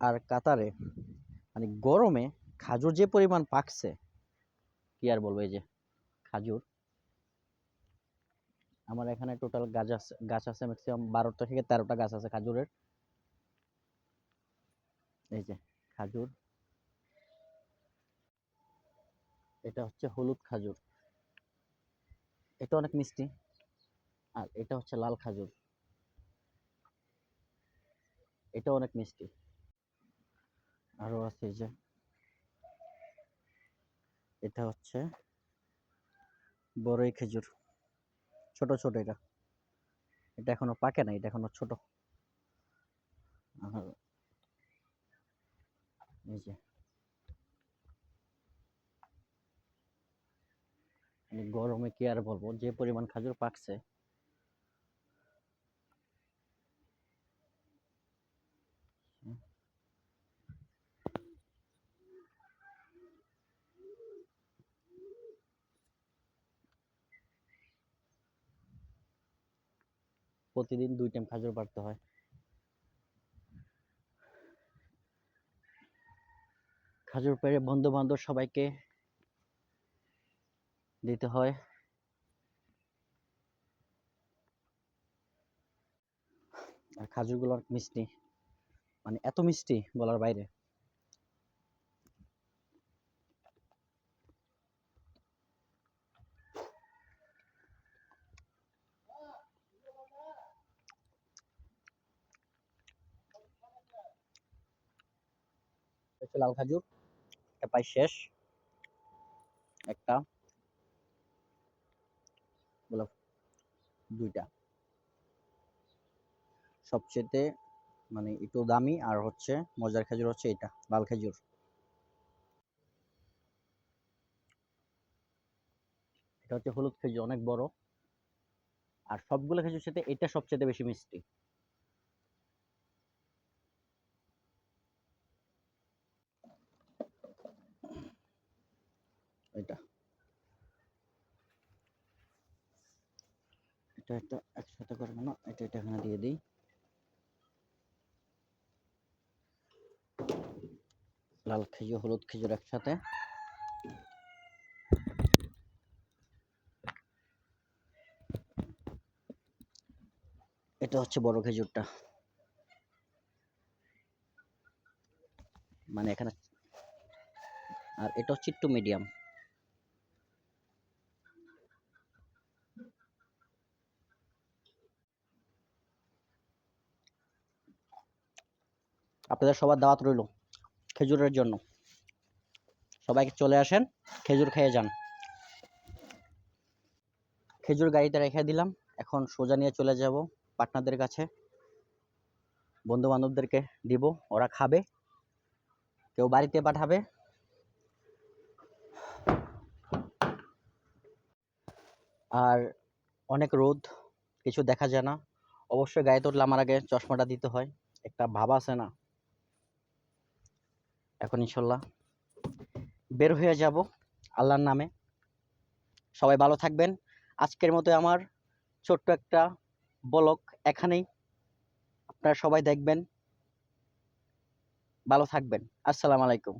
আর কাতারে মানে গরমে খাজুর যে পরিমাণ পাকছে, কি আর বলব এই যে, খাজুর। আমার এখানে টোটাল গাছ আছে গাছ আছে ম্যাক্সিমাম বারোটা থেকে তেরোটা গাছ আছে খাজুরের। এই যে খাজুর। এটা হচ্ছে হলুদ খাজুর। এটা অনেক মিষ্টি। আর এটা হচ্ছে লাল খাজুর। এটা অনেক মিষ্টি। আরও আছে যে। এটা হচ্ছে বড়ই খেজুর। ছোট ছোট এটা। এটা এখনও পাকে না এটা এখনও ছোট। আর এই যে। মানে গরমে কি আর বলব? যে পরিমাণ খাজুর পাকছে প্রতিদিন দুই টাইম খাজুর পাড়তে হয়। খাজুর পেড়ে বন্ধু বান্ধব সবাইকে দিতে হয়। আর খাজুরগুলো অনেক মিষ্টি মানে এত মিষ্টি বলার বাইরে। হচ্ছে লাল খাজুর। একটা পাই শেষ। একটা। বলো। দুইটা। সবচেয়ে মানে একটু দামি আর হচ্ছে মজার খেজুর হচ্ছে এটা, লাল খেজুর। এটা হচ্ছে হলুদ খেজুর, অনেক বড়। আর সবগুলো খেজুর সাথে এটা সবচেয়ে বেশি মিষ্টি এটা এটা একটা একসাথে করব না এটা এটা এখানে দিয়ে দিই। লাল খেজুর, হলুদ খেজুর একসাথে। এটা হচ্ছে বড় খেজুরটা। মানে এখানে আর এটা হচ্ছে একটু মিডিয়াম আপনাদের সবার দাওয়াত রইল খেজুরের জন্য। সবাইকে চলে আসেন, খেজুর খেয়ে যান। খেজুর গাড়িতে রেখে দিলাম, এখন সোজা নিয়ে চলে যাব পার্টনারদের কাছে। বন্ধু বান্ধবদেরকে দিব, ওরা খাবে, কেউ বাড়িতে পাঠাবে। আর অনেক রোদ, কিছু দেখা যায় না। অবশ্যই গায়ে তুললে আমার আগে চশমাটা দিতে হয়, একটা ভাব আছে না। এখন ইনশাল্লাহ বের হয়ে যাব আল্লাহর নামে। সবাই ভালো থাকবেন। আজকের মতো আমার ছোট্ট একটা বলক এখানেই। আপনারা সবাই দেখবেন। ভালো থাকবেন। আসসালামু আলাইকুম।